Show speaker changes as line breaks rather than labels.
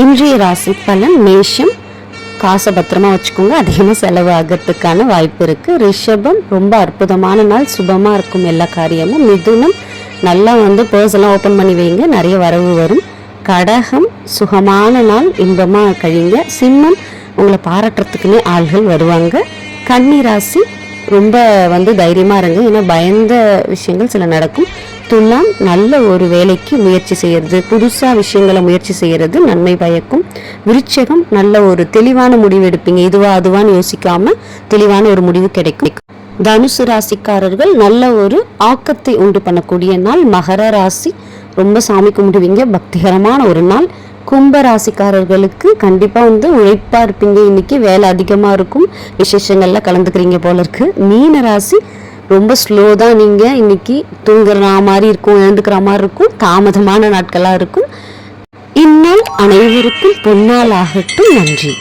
இன்றைய ராசி பலன் மேஷம். காசை பத்திரமா வச்சுக்கோங்க. அதிகமாக செலவு ஆகிறதுக்கான வாய்ப்பு இருக்கு. ரிஷபம் ரொம்ப அற்புதமான நாள். சுபமாக இருக்கும் எல்லா காரியமும். மிதுனம் நல்லா வந்து பர்ஸ் எல்லாம் ஓப்பன் பண்ணி வைங்க. நிறைய வரவு வரும். கடகம் சுகமான நாள். இன்பமாக கழிங்க. சிம்மம் உங்களை பாராட்டுறதுக்குன்னே ஆள்கள் வருவாங்க. கன்னி ராசி ரொம்ப வந்து தைரியமாக இருங்க. ஏன்னா பயந்த விஷயங்கள் சில நடக்கும். துலாம் நல்ல ஒரு வேலைக்கு முயற்சி செய்கிறது புதுசாக விஷயங்களை முயற்சி செய்கிறது நன்மை பயக்கும். விருச்சகம் நல்ல ஒரு தெளிவான முடிவு எடுப்பீங்க. இதுவா அதுவான்னு யோசிக்காமல் தெளிவான ஒரு முடிவு கிடைக்கும். தனுசு ராசிக்காரர்கள் நல்ல ஒரு ஆக்கத்தை உண்டு பண்ணக்கூடிய நாள். மகர ராசி ரொம்ப சாமி கும்பிடுவீங்க. பக்திகரமான ஒரு நாள். கும்ப ராசிக்காரர்களுக்கு கண்டிப்பாக வந்து உழைப்பாக இருப்பீங்க. இன்னைக்கு வேலை அதிகமாக இருக்கும். விசேஷங்களில் கலந்துக்கிறீங்க போல இருக்கு. மீன ராசி ரொம்ப ஸ்லோ தான் நீங்கள் இன்னைக்கு தூங்குற மாதிரி இருக்கும் எழுந்துக்கிற மாதிரி இருக்கும் தாமதமான நாட்களாக இருக்கும். இந்நாள் அனைவருக்கும் பொன்னால் ஆகட்டும் நன்றி.